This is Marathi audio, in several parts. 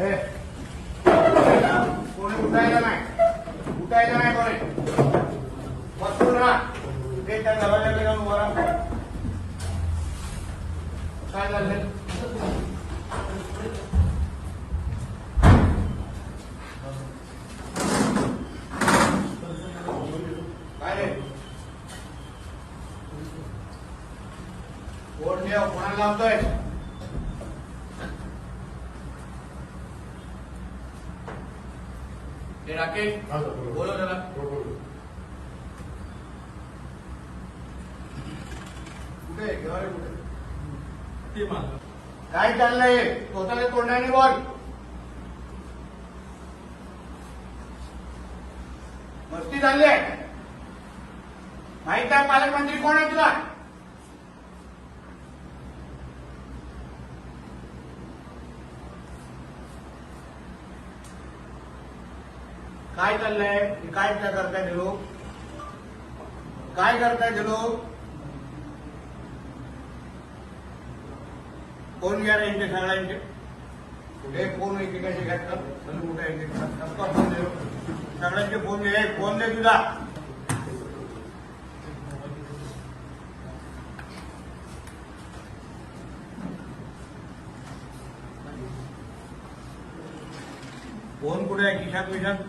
Ê. Cô này bụt tay ra này. Bụt tay ra này con này. Bật ra. Cái tay vào đây lên vào đây. Tay lên lên. कोण कोणाला लावतोय राकेश बोल कुठे कुठे ती माझं काय चाललंय स्वतःला तोंडाने बोल मस्ती चालली आहे माहित आहे पालकमंत्री कोण आहे काय चाललंय काय काय करताय ते लोग काय करताय ते लोक कोण घ्या यांचे सगळ्यांचे हे फोन कर घ्यायचा सर्व इनके सबका फोन दे सगळ्यांचे फोन दे फोन दे तुझा फोन कुठे आहे किशात विशात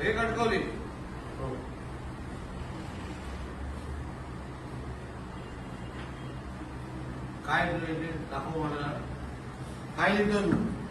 हे अडकवली हो. काय दाखव मला काय लिहितो तू